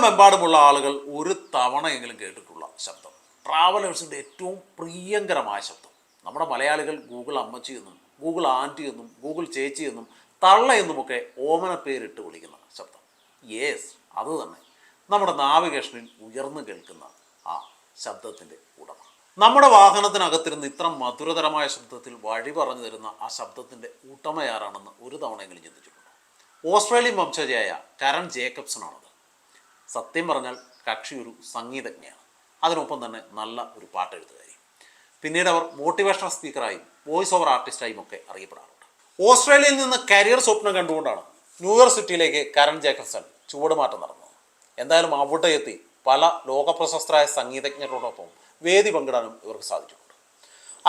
ലോകമെമ്പാടുമുള്ള ആളുകൾ ഒരു തവണയെങ്കിലും കേട്ടിട്ടുള്ള ശബ്ദം. ട്രാവലേഴ്സിന്റെ ഏറ്റവും പ്രിയങ്കരമായ ശബ്ദം. നമ്മുടെ മലയാളികൾ ഗൂഗിൾ അമ്മച്ചി എന്നും ഗൂഗിൾ ആന്റി എന്നും ഗൂഗിൾ ചേച്ചി എന്നും തള്ള എന്നുമൊക്കെ ഓമന പേരിട്ട് വിളിക്കുന്ന ശബ്ദം. യേസ് അത് തന്നെ. നമ്മുടെ നാവിഗേഷനിൽ ഉയർന്നു കേൾക്കുന്ന ആ ശബ്ദത്തിന്റെ ഉടമ. നമ്മുടെ വാഹനത്തിനകത്തിരുന്ന് ഇത്ര മധുരതരമായ ശബ്ദത്തിൽ വഴി പറഞ്ഞു തരുന്ന ആ ശബ്ദത്തിന്റെ ഉടമയാരാണെന്ന് ഒരു തവണയെങ്കിലും ചിന്തിച്ചിട്ടുണ്ടോ? ഓസ്ട്രേലിയൻ വംശജയായ കരൺ ജേക്കബ്സൺ ആണത് സത്യം പറഞ്ഞാൽ കക്ഷി ഒരു സംഗീതജ്ഞയാണ്. അതിനൊപ്പം തന്നെ നല്ല ഒരു പാട്ടെഴുത്തുകാരി. പിന്നീട് അവർ മോട്ടിവേഷണൽ സ്പീക്കറായും വോയിസ് ഓവർ ആർട്ടിസ്റ്റായും ഒക്കെ അറിയപ്പെടാറുണ്ട്. ഓസ്ട്രേലിയയിൽ നിന്ന് കരിയർ സ്വപ്നം കണ്ടുകൊണ്ടാണ് ന്യൂയോർക്ക് സിറ്റിയിലേക്ക് കരൺ ജേക്കബ്സൺ ചുവടുമാറ്റം നടന്നത്. എന്തായാലും അവിടെ എത്തി പല ലോകപ്രശസ്തരായ സംഗീതജ്ഞരോടൊപ്പം വേദി പങ്കിടാനും ഇവർക്ക് സാധിച്ചിട്ടുണ്ട്.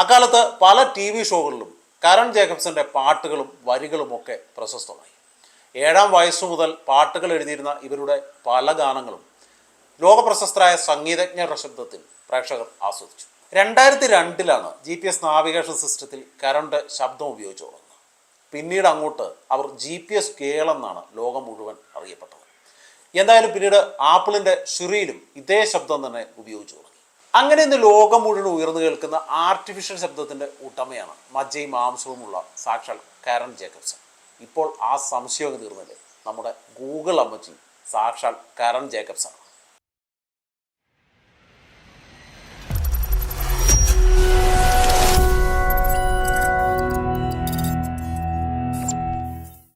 അക്കാലത്ത് പല ടി വി ഷോകളിലും കരൺ ജേക്കബ്സന്റെ പാട്ടുകളും വരികളും ഒക്കെ പ്രശസ്തമായി. ഏഴാം വയസ്സു മുതൽ പാട്ടുകൾ എഴുതിയിരുന്ന ഇവരുടെ പല ഗാനങ്ങളും ലോകപ്രശസ്തരായ സംഗീതജ്ഞരുടെ ശബ്ദത്തിൽ പ്രേക്ഷകർ ആസ്വദിച്ചു. രണ്ടായിരത്തി രണ്ടിലാണ് ജി പി എസ് നാവിഗേഷൻ സിസ്റ്റത്തിൽ കരണ്ട് ശബ്ദം ഉപയോഗിച്ചു തുടങ്ങുന്നത്. പിന്നീട് അങ്ങോട്ട് അവർ ജി പി എസ് കേളെന്നാണ് ലോകം മുഴുവൻ അറിയപ്പെട്ടത്. എന്തായാലും പിന്നീട് ആപ്പിളിന്റെ ഷിറിയിലും ഇതേ ശബ്ദം തന്നെ ഉപയോഗിച്ചു തുടങ്ങി. അങ്ങനെ ഇന്ന് ലോകം മുഴുവൻ ഉയർന്നു കേൾക്കുന്ന ആർട്ടിഫിഷ്യൽ ശബ്ദത്തിന്റെ ഉടമയാണ് മജ്ജയും മാംസവുമുള്ള സാക്ഷാൽ കരൺ ജേക്കബ്സൺ. ഇപ്പോൾ ആ സംശയം തീർന്നില്ലേ? നമ്മുടെ ഗൂഗിൾ അമ്മച്ചി സാക്ഷാൽ കരൺ ജേക്കബ്സൺ